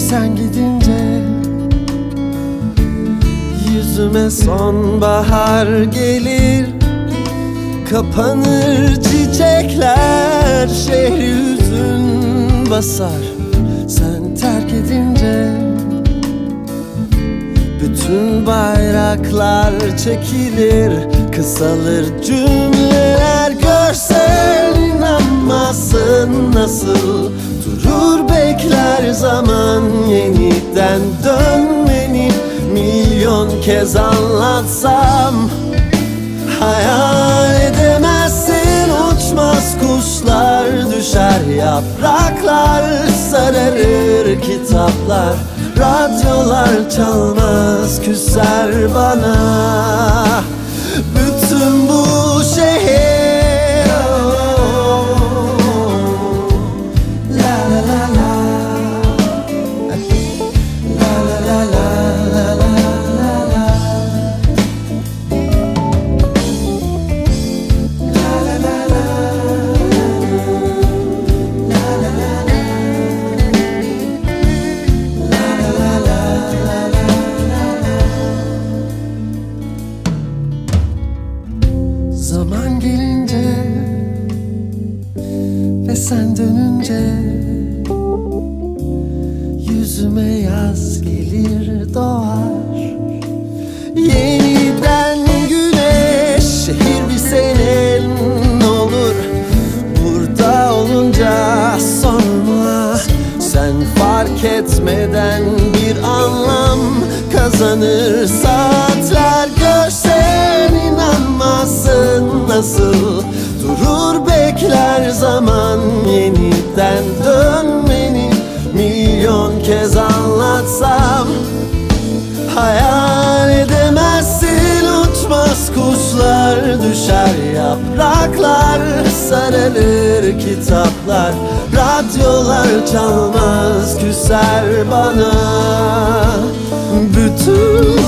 sen gidince Yüzüme sonbahar gelir Kapanır çiçekler Şehri hüzün basar. Sen terk edince bütün bayraklar çekilir Kısalır cümleler. Görsen inanmazsın nasıl Durur bekler zaman yeniden dönmeni Milyon kez anlatsam Hayal edemezsin. Uçmaz kuşlar düşer yapraklar sararır kitaplar. Radyolar çalmaz küser bana ve sen dönünce Yüzüme yaz gelir doğar. Yeniden güneş şehir bir senin olur. Burada olunca sorma Sen fark etmeden bir anlam kazanır. Saatler görsen inanmazsın nasıl yeniden dönmeni Milyon kez anlatsam. Hayal edemezsin uçmaz kuşlar düşer yapraklar sararır kitaplar radyolar çalmaz küser bana. Bütün